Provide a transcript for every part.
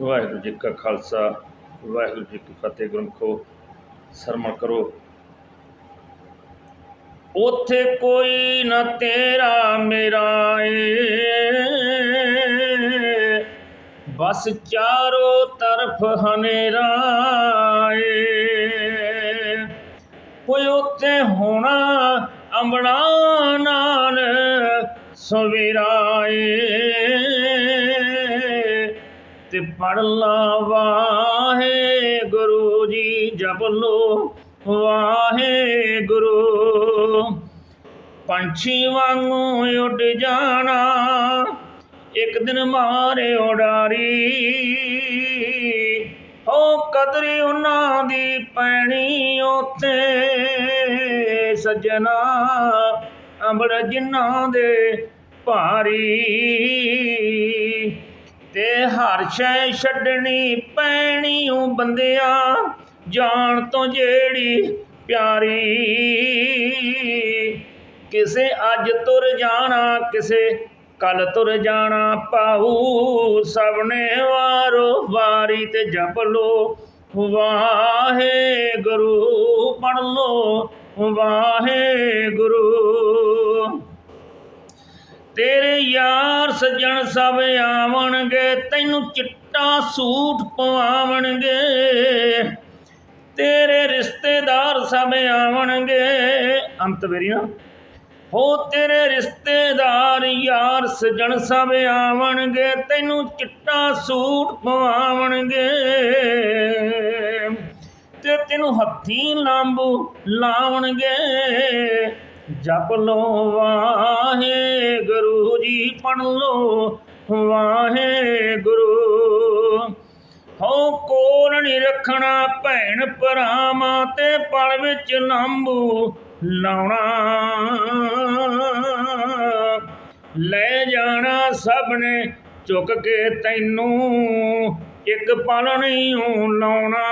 ਵਾਹਿਗੁਰੂ ਜੀ ਕਾ ਖਾਲਸਾ, ਵਾਹਿਗੁਰੂ ਜੀ ਕੀ ਫਤਿਹ ਗੁਰਮਖੋ ਸਰਮਣ ਕਰੋ। ਉਥੇ ਕੋਈ ਨਾ ਤੇਰਾ ਮੇਰਾ ਏ। ਬਸ ਚਾਰੋ ਤਰਫ ਹਨੇਰਾ ਏ। ਕੋਈ ਉਥੇ ਹੋਣਾ ਅੰਬਣਾ ਨਾਨ ਸਵੇਰਾ ਏ। ਤੇ ਪੜ ਲਾ ਵਾਹੇ ਗੁਰੂ ਜੀ, ਜਪ ਲੋ ਵਾਹੇ ਗੁਰੂ ਪੰਛੀ ਵਾਂਗੂ ਉੱਡ ਜਾਣਾ, ਇੱਕ ਦਿਨ ਮਾਰੇ ਉਡਾਰੀ। ਹੋ ਕਦਰੀ ਉਹਨਾਂ ਦੀ ਪੈਣੀ ਉਤੇ ਸੱਜਣਾ ਅੰਬੜ ਜਿਨ੍ਹਾਂ ਦੇ ਭਾਰੀ। ਤੇ ਹਰ ਸ਼ੈ ਛੱਡਣੀ ਪੈਣੀ ਓ ਬੰਦਿਆ, ਜਾਣ ਤੋਂ ਜਿਹੜੀ ਪਿਆਰੀ। ਕਿਸੇ ਅੱਜ ਤੁਰ ਜਾਣਾ, ਕਿਸੇ ਕੱਲ ਤੁਰ ਜਾਣਾ ਪਾਊ ਸਭ ਨੇ ਵਾਰੋ ਵਾਰੀ ਤੇ ਜਪ ਲੋ। ਵਾਹੇ ਗੁਰੂ ਪੜ ਲੋ, ਵਾਹੇ ਗੁਰੂ। ਤੇਰੇ ਯਾਰ ਸੱਜਣ ਸਭ ਆਵਣਗੇ, ਤੈਨੂੰ ਚਿੱਟਾ ਸੂਟ ਪਵਾਵਣਗੇ। ਤੇਰੇ ਰਿਸ਼ਤੇਦਾਰ ਸਭ ਆਵਣਗੇ। ਅੰਤ ਵੇਰੀ ਨਾ ਹੋ ਤੇਰੇ ਰਿਸ਼ਤੇਦਾਰ ਯਾਰ ਸੱਜਣ ਸਭ ਆਵਣਗੇ, ਤੈਨੂੰ ਚਿੱਟਾ ਸੂਟ ਪਵਾਵਣਗੇ। ਤੇ ਤੈਨੂੰ ਹੱਥੀਂ ਲਾਂਬੂ ਲਾਉਣਗੇ ਜਪ ਲੋ ਵਾਹੇ ਗੁਰੂ ਜੀ ਪੜ ਲੋ ਵਾਹੇ ਗੁਰੂ। ਹੋ ਕੋਲ ਨਹੀਂ ਰੱਖਣਾ ਭੈਣ ਭਰਾਵਾਂ ਤੇ ਪਲ ਵਿੱਚ ਲਾਂਬੂ ਲਾਉਣਾ। ਲੈ ਜਾਣਾ ਸਭ ਨੇ ਚੁੱਕ ਕੇ ਤੈਨੂੰ, ਇੱਕ ਪਲ ਨਹੀਂ ਊਂ ਲਾਉਣਾ।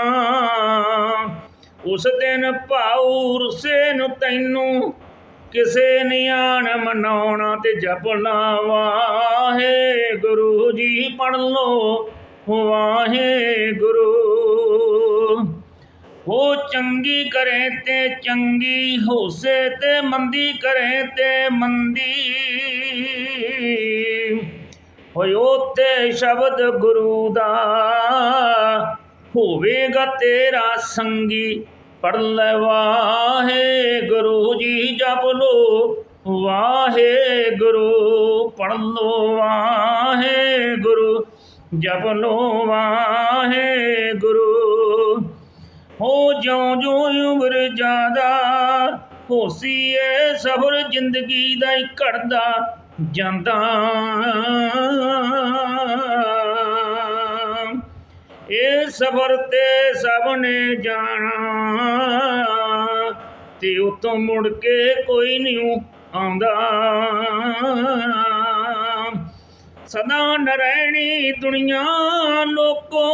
ਉਸ ਦਿਨ ਭਾਉ ਰਸੇ ਨੂੰ ਤੈਨੂੰ ਕਿਸੇ ਨਿਆਣ ਮਨਾਉਣਾ ਤੇ ਜਪਣਾ ਲਾ ਵਾਹੇ ਗੁਰੂ ਜੀ ਪੜ ਲੋ, ਵਾਹੇ ਗੁਰੂ। ਹੋ ਚੰਗੀ ਕਰੇ ਤੇ ਚੰਗੀ, ਹੋਸੇ ਤੇ ਮੰਦੀ ਕਰੇ ਤੇ ਮੰਦੀ। ਹੋਇਓ ਤੇ ਸ਼ਬਦ ਗੁਰੂ ਦਾ, ਹੋਵੇਗਾ ਤੇਰਾ ਸੰਗੀ, ਪੜ ਲੈ ਜਪ ਲੋ ਗੁਰੂ ਪੜ ਲੋ ਵਾਹੇ ਗੁਰੂ ਜਪ ਲੋ ਵਾਹੇ ਗੁਰੂ ਹੋ ਜਿਉਂ ਜਿਉਂ ਉਮਰ ਜ਼ਿਆਦਾ ਹੋਸੀਏ ਸਬਰ ਜ਼ਿੰਦਗੀ ਦਾ ਹੀ ਘੜਦਾ ਜਾਂਦਾ। ਇਹ ਸਬਰ ਤੇ ਸਭ ਨੇ ਜਾਣਾ। ਤੇ ਉਤੋਂ ਮੁੜ ਕੇ ਕੋਈ ਨਹੀਂ ਆਉਂਦਾ। ਸਦਾ ਨਰੈਣੀ ਦੁਨੀਆ ਲੋਕੋ,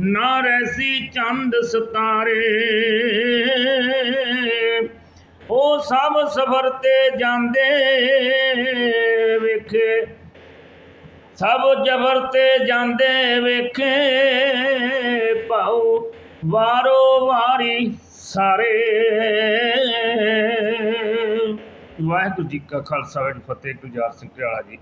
ਨਾ ਰੈਸੀ ਚੰਦ ਸਤਾਰੇ। ਉਹ ਸਭ ਸਫਰ ਤੇ ਜਾਂਦੇ ਵੇਖੇ। ਸਭ ਜਬਰ ਤੇ ਜਾਂਦੇ ਵੇਖੇ। ਭਾਉ ਵਾਰੋ ਵਾਰੀ ਸਾਰੇ। ਵਾਹਿਗੁਰੂ ਜੀ ਕਾ ਖਾਲਸਾ ਵਾਹਿਗੁਰੂ ਜੀ ਫਤਿਹ ਗੁਲਜ਼ਾਰ ਸਿੰਘ ਘਰਿਆਲਾ ਜੀ।